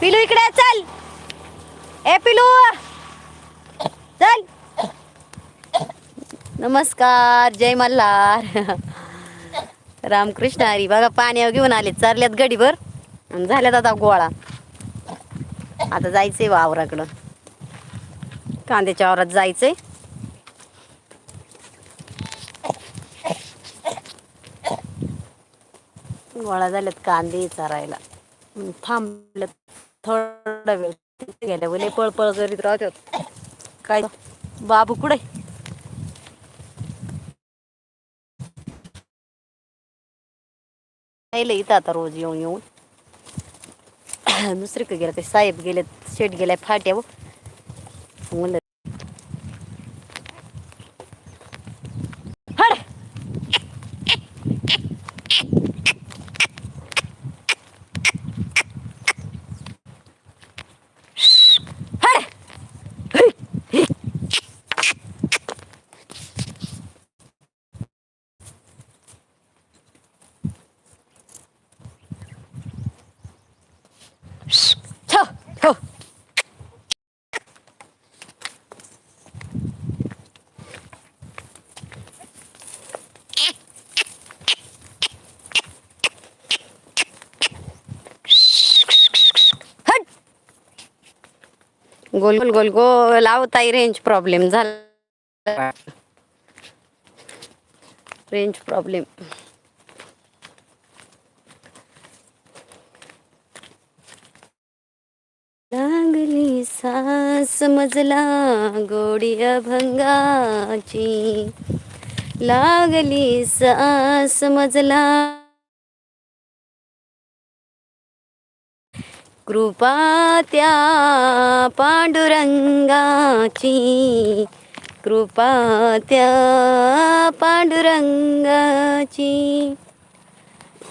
पिलू इकडे चल. ए पिलू. चल. नमस्कार जय मल्हार. रामकृष्ण हरी. बघा पाण्यावर घेऊन आले चारल्यात गडीभर आणि झाल्यात आता गोळा. आता जायचंय वावराकडं. कांद्याच्या वावरात जायचंय. गोळा झाल्यात कांदे चारायला. थांबल्यात थांबलं थोडा वेळ तिथे गेल्या बोले पळपळ करीत राहतात काय बाबू कुठे? इथं आता रोज येऊन येऊन. दुसरीकडे गेलं ते साहेब गेले शेट गेलाय फाट्या म्हणलं गोल गोल गोल गोल आवताई रेंज प्रॉब्लेम झाला. रेंज प्रॉब्लेम लागली सास मजला गोडी अभंगाची. लागली सास मजला कृपा त्या पांडुरंगाची. कृपा त्या पांडुरंगाची.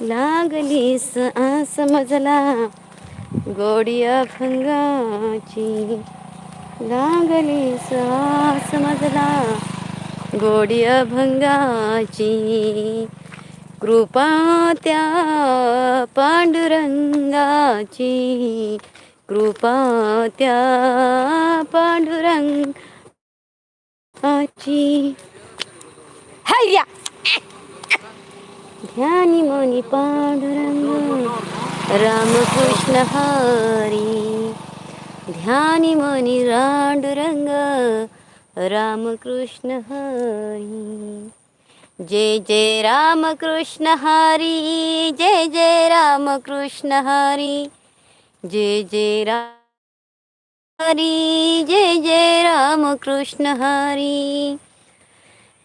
लागली सास मजला गोडी अभंगाची. लागली सास मजला गोडी अभंगाची. कृपा त्या पांडुरंगाची कृपा त्या पांडुरंगाची. हैया ध्यानी मनी पांडुरंग रामकृष्ण हरी. ध्यानी मनी रांडुरंग रामकृष्ण हरी. जय जय रामकृष्ण हरी जय जय रामकृष्ण हरी जय जय राम हरी जय जय रामकृष्ण हरी.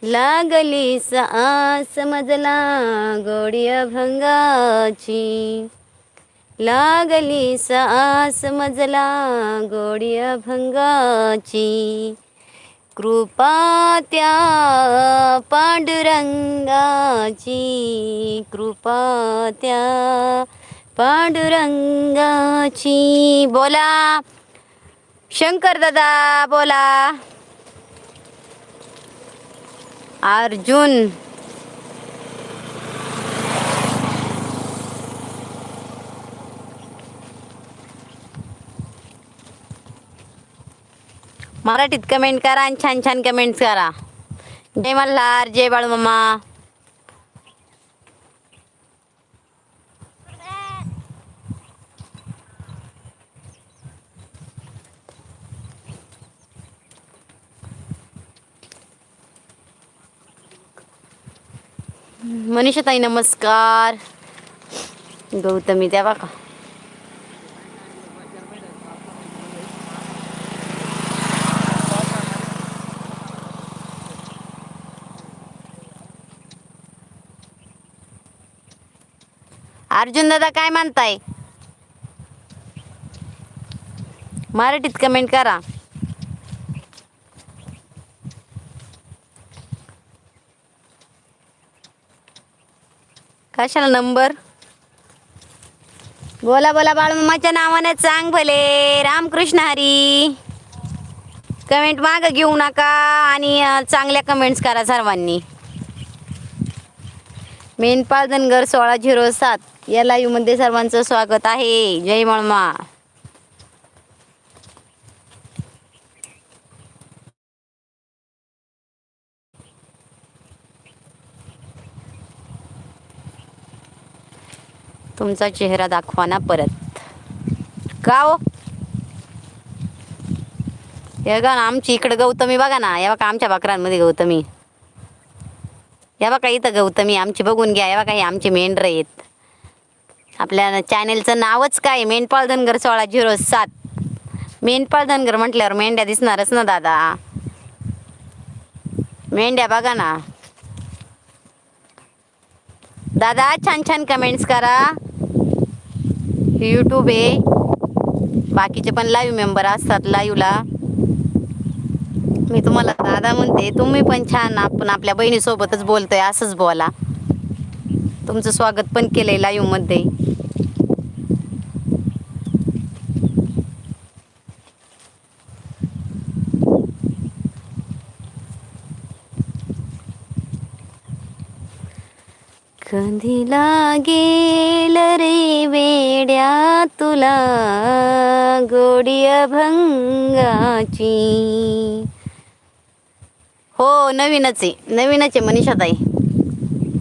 लागली सास मजला गोडी अभंगाची लागली सास मजला गोडी अभंगाची कृपा त्या पांडुरंगाची कृपा त्या पांडुरंगाची. बोला. शंकर दादा बोला. अर्जुन. मराठीत कमेंट करा आणि छान छान कमेंट्स करा. जय मल्हार जय बाळूमामा मनीषाताई नमस्कार. गौतमी द्या का अर्जुन दादा काय म्हणताय? मराठीत कमेंट करा. कशाला नंबर बोला बोला बाळमामाच्या नावाने चांग भले. रामकृष्ण हरी. कमेंट माग घेऊ नका आणि चांगल्या कमेंट्स करा सर्वांनी. मेनपाल धनगर सोळा झिरो सात. या लाईव्हमध्ये सर्वांचं स्वागत आहे. जय मळमा तुमचा चेहरा दाखवा ना परत. का हो बघा ना आमची इकडं गौतमी बघा ना. या बघा आमच्या बकरांमध्ये गौतमी. या बघा इथं गौतमी आमची बघून घ्या. या बघा हे आमचे मेंढर आहेत. आपल्या चॅनेलचं नावच काय? मेंढपाळ धनगर सोळा झिरो सात. मेंढपाळ धनगर म्हटल्यावर मेंढ्या दिसणारच ना दादा. मेंढ्या बघा ना. दादा छान छान कमेंट्स करा. यूट्यूब आहे. बाकीचे पण लाईव्ह मेंबर असतात लाईव्हला मी तुम्हाला दादा म्हणते तुम्ही पण छान आपण आपल्या बहिणीसोबतच बोलतोय असंच बोला. तुमचं स्वागत पण केलंय लाईव्हमध्ये. कधी लागेल रे वेड्या तुला? गोडी अभंगाची हो नवीनच आहे. नवीनच आहे मनीषाताई.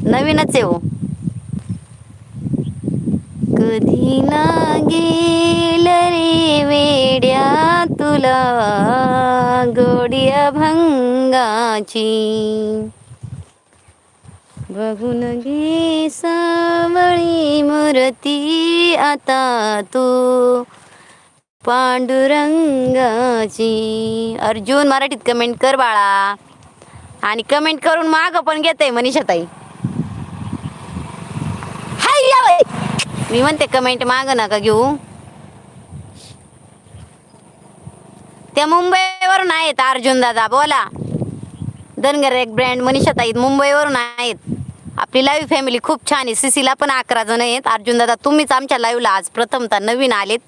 नवीनच आहे हो. कधी लागेल रे वेड्या तुला? गोडी अभंगाची बघून घे सावळी मूर्ती आता तू. पांडुरंगाची. अर्जुन मराठीत कमेंट कर बाळा. आणि कमेंट करून माग पण घेते मनीषाताई. हाय मी म्हणते कमेंट माग नका घेऊ. त्या मुंबईवरून आहेत अर्जुन दादा बोला. धनगर एक ब्रँड मनीषाताई मुंबईवरून आहेत. आपली लाईव्ह फॅमिली खूप छान आहे. सिसीला पण अकरा जण आहेत. अर्जुन दादा तुम्हीच आमच्या लाईव्हला आज प्रथमतः नवीन आलेत.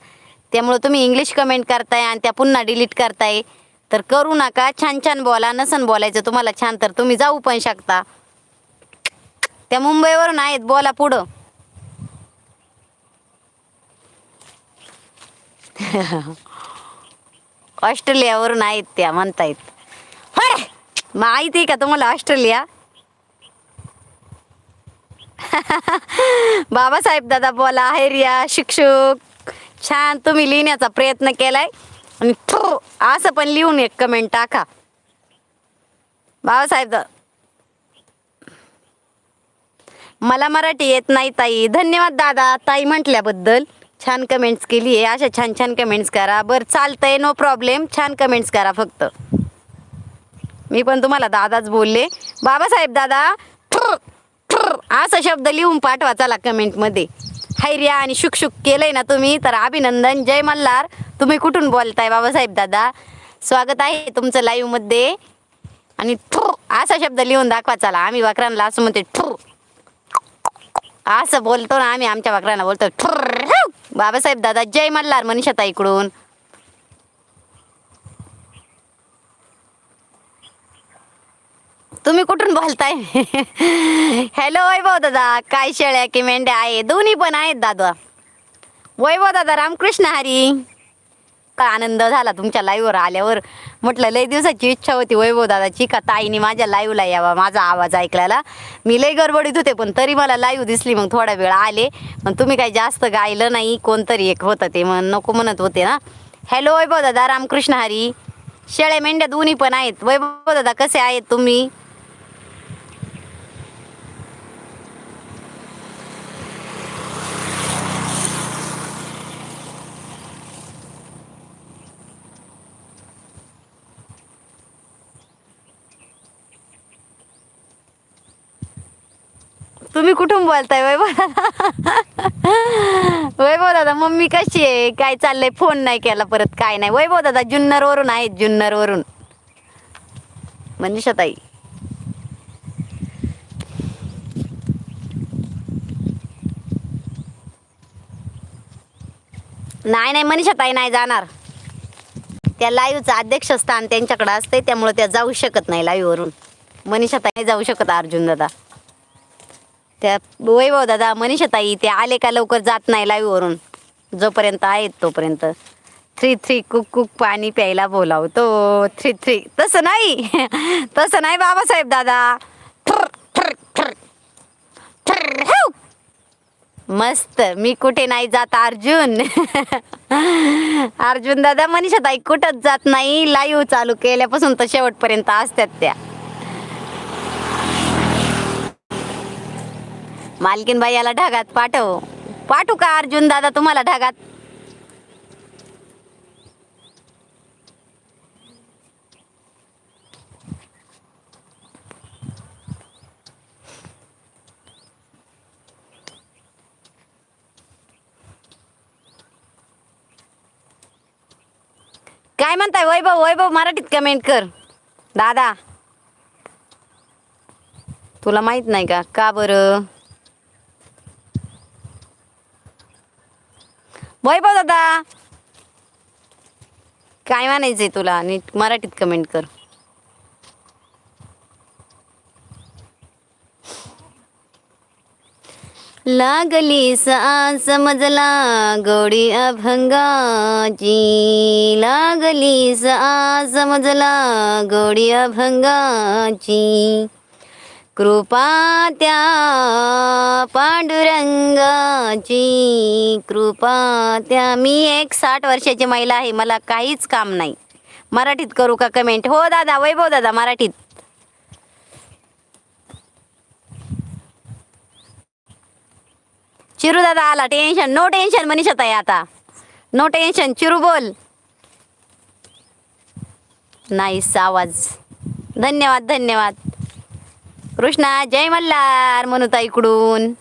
त्यामुळे तुम्ही इंग्लिश कमेंट करताय आणि त्या पुन्हा डिलीट करताय. तर करू नका. छान छान बोला. नसन बोलायचं तुम्हाला छान तर तुम्ही जाऊ पण शकता. त्या मुंबईवरून आहेत. बोला पुढं. ऑस्ट्रेलियावरून आहेत त्या म्हणतायत. माहिती आहे का तुम्हाला ऑस्ट्रेलिया? बाबासाहेब दादा बोला हैरिया शिक्षक. छान तुम्ही लिहिण्याचा प्रयत्न केलाय. आणि थो असं पण लिहून एक कमेंट टाका. बाबासाहेब मला मराठी येत नाही ताई. धन्यवाद दादा. ताई म्हटल्याबद्दल छान कमेंट्स केली आहे. अशा छान छान कमेंट्स करा. बरं चालतंय नो प्रॉब्लेम छान कमेंट्स करा फक्त. मी पण तुम्हाला दादाच बोलले. बाबासाहेब दादा असा शब्द लिहून पाठवा चला कमेंटमध्ये हैर्या आणि शुकशुक केलंय ना तुम्ही तर अभिनंदन. जय मल्हार. तुम्ही कुठून बोलताय बाबासाहेब दादा? स्वागत आहे तुमचं लाईव्हमध्ये आणि ठू असा शब्द लिहून दाखवा चला आम्ही वाकरांना असं म्हणते ठू असं बोलतो ना आम्ही आमच्या वाकरांना बोलतो ठुर बाबासाहेब दादा जय मल्हार मनीषाताईकडून. तुम्ही कुठून बोलताय? हॅलो वैभव दादा. काय शेळ्या की मेंढ्या आहे? दोन्ही पण आहेत दादा. वैभव दादा रामकृष्ण हरी. काय आनंद झाला तुमच्या लाईव्हवर आल्यावर? म्हटलं लय दिवसाची इच्छा होती वैभव दादाची का ताईने माझ्या लाईव्हला यावा माझा आवाज ऐकल्याला. मी लय गडबडीत होते पण तरी मला लाईव्ह दिसली मग थोडा वेळ आले. पण तुम्ही काही जास्त गायलं नाही कोणतरी एक होतं ते मग नको म्हणत होते ना. हॅलो वैभव दादा रामकृष्ण हरी. शेळ्या मेंढ्या दोन्ही पण आहेत. वैभव दादा कसे आहेत तुम्ही? तुम्ही कुठून बोलताय? वैभव दादा वैभव दादा मम्मी कशी आहे? काय चाललंय? फोन नाही केला परत काय नाही. वैभव दादा जुन्नर वरून आहेत जुन्नर वरून मनीषाताई नाही नाही मनीषा ताई नाही जाणार. त्या लाईव्हचं अध्यक्षस्थान त्यांच्याकडे असते त्यामुळे त्या जाऊ शकत नाही लाईव्हवरून. मनीषा ताई जाऊ शकत अर्जुन दादा. त्या वैभव दादा मनीषाताई ते आले का लवकर जात नाही लाईव्हवरून जोपर्यंत आहेत तोपर्यंत. थ्री थ्री कुक कुक पाणी प्यायला बोलावतो. थ्री थ्री तसं नाही. तसं नाही बाबासाहेब दादा. ठुर, ठुर, ठुर. थर मस्त. मी कुठे नाही जात अर्जुन. अर्जुन दादा मनीषा ताई कुठंच जात नाही. लाईव्ह चालू केल्यापासून तर शेवटपर्यंत असतात त्या. मालकीन बाई याला ढगात पाठव. पाठवू का अर्जुन दादा तुम्हाला ढगात? काय म्हणताय वैभव? वैभव मराठीत कमेंट कर. दादा. तुला माहीत नाही का? का बरं? वैभव दादा. काय म्हणायचंय तुला? नीट मराठीत कमेंट कर. लागली सा समजला गोडी अभंगाची. लागली सा समजला गोडी अभंगाची. कृपा त्या पांडुरंगाची. कृपा त्या. मी एक साठ वर्षाची महिला आहे मला काहीच काम नाही. मराठीत करू का कमेंट हो दादा वैभव दादा मराठीत. चिरू दादा आला टेन्शन नो टेन्शन मनीषा ताई आता. नो टेन्शन चिरू बोल. नाईस आवाज. धन्यवाद धन्यवाद. कृष्णा जय मल्हार म्हणूता इकडून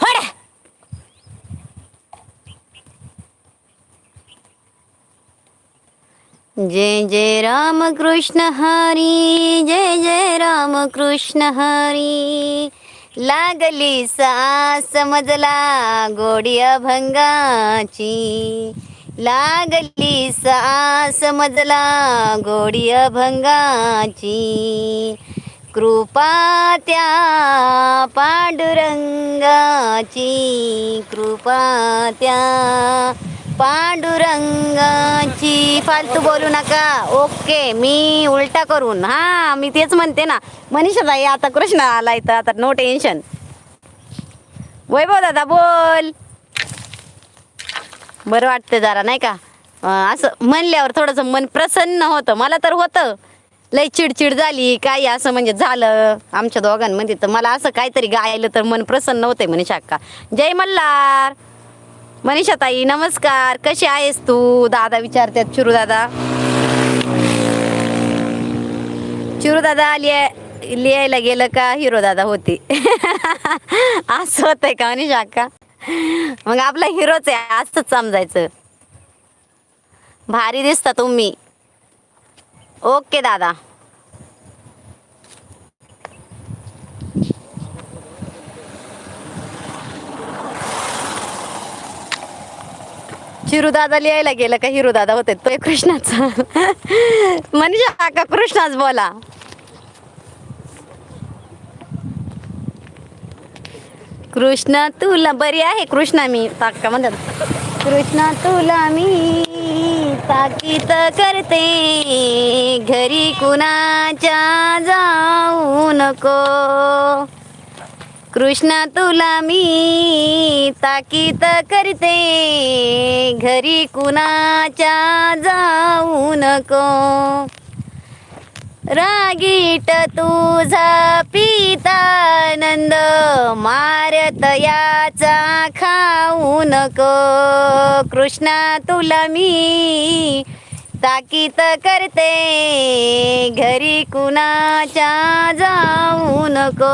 फड! जय जय राम कृष्ण हरी जय जय राम कृष्ण हरी. लागली सा मजला गोडी अभंगाची. लागली सा मजला गोडी अभंगाची. कृपा त्या पांडुरंगाची कृपा त्या पांडुरंगाची. फालतू बोलू नका. ओके मी उलटा करून. हा मी तेच म्हणते ना. मनीषा ताई आता कृष्ण आलाय तर आता नो टेन्शन वैभव दादा बोल. बरं वाटतं जरा नाही का? असं म्हणल्यावर थोडंसं मन प्रसन्न होतं. मला तर होतं. लय चिडचिड झाली काही असं म्हणजे झालं. आमच्या दोघांमध्ये तर मला असं काहीतरी गायलं तर मन प्रसन्न होते मनीषा अक्का. जय मल्हार. मनीषा ताई नमस्कार. कशी आहेस तू? दादा विचारतात चिरू दादा. चिरू दादा लिहाय लिहायला गेलं का हिरो दादा होती. असं होतंय का मनीषा अक्का? मग आपला हिरोच आहे असंच समजायचं. भारी दिसता तुम्ही. ओके दादा. चिरू दादा लिहायला गेलं का हिरो दादा होते तो कृष्णाचा. मनीषा काका कृष्णाच बोला. कृष्ण तुला बरी आहे? कृष्णा मी ताका म्हणतात. कृष्णा तुला मी. ताकीत करते. घरी कुणाच्या जाऊ नको. कृष्णा तुला मी ताकीत करते. घरी कुणाच्या जाऊ नको. रागीट तुझा पितानंद मारत याचा खाऊ नको. कृष्णा तुला मी ताकीत करते. घरी कुणाच्या जाऊ नको.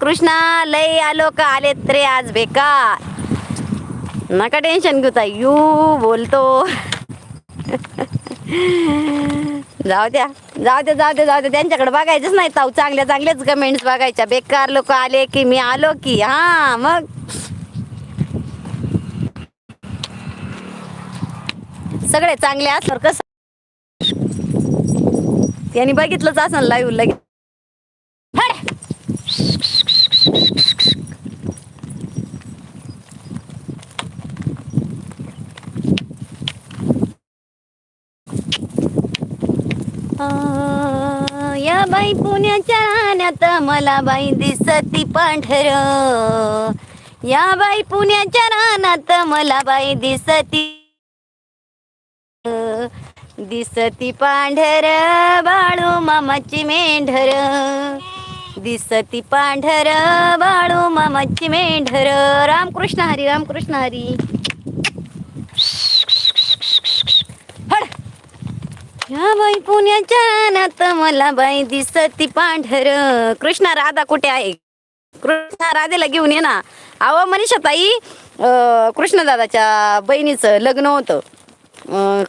कृष्णा लय आलो का आलेत रे आज बेकार. नका टेन्शन घेऊ ताई. यू बोलतो. जाऊ द्या. जाऊ द्या जाऊ द्या जाऊ द्या. त्यांच्याकडे बघायचंच नाही ताऊ. चांगल्या चांगल्याच कमेंट्स बघायच्या. बेकार लोक आले की मी आलो की. हा मग. सगळे चांगले असणार कसं? त्यांनी बघितलंच असं लाईव्ह लगेच फड! आ, या बाई पुण्याच्या राण्यात मला बाई दिसती पांढर. या बाई पुण्याच्या रानात मला बाई दिसती दिसती पांढर बाळू मामाची मेंढर. दिसती पांढर बाळू मामाची मेंढर. रामकृष्ण हरी रामकृष्ण हरी. या बाई पुण्याच्या नात मला बाई दिसती पांढर. कृष्णा राधा कुठे आहे? कृष्णा राधेला घेऊन ये ना. अहो मनीषा ताई कृष्णदादाच्या बहिणीचं लग्न होतं. अं,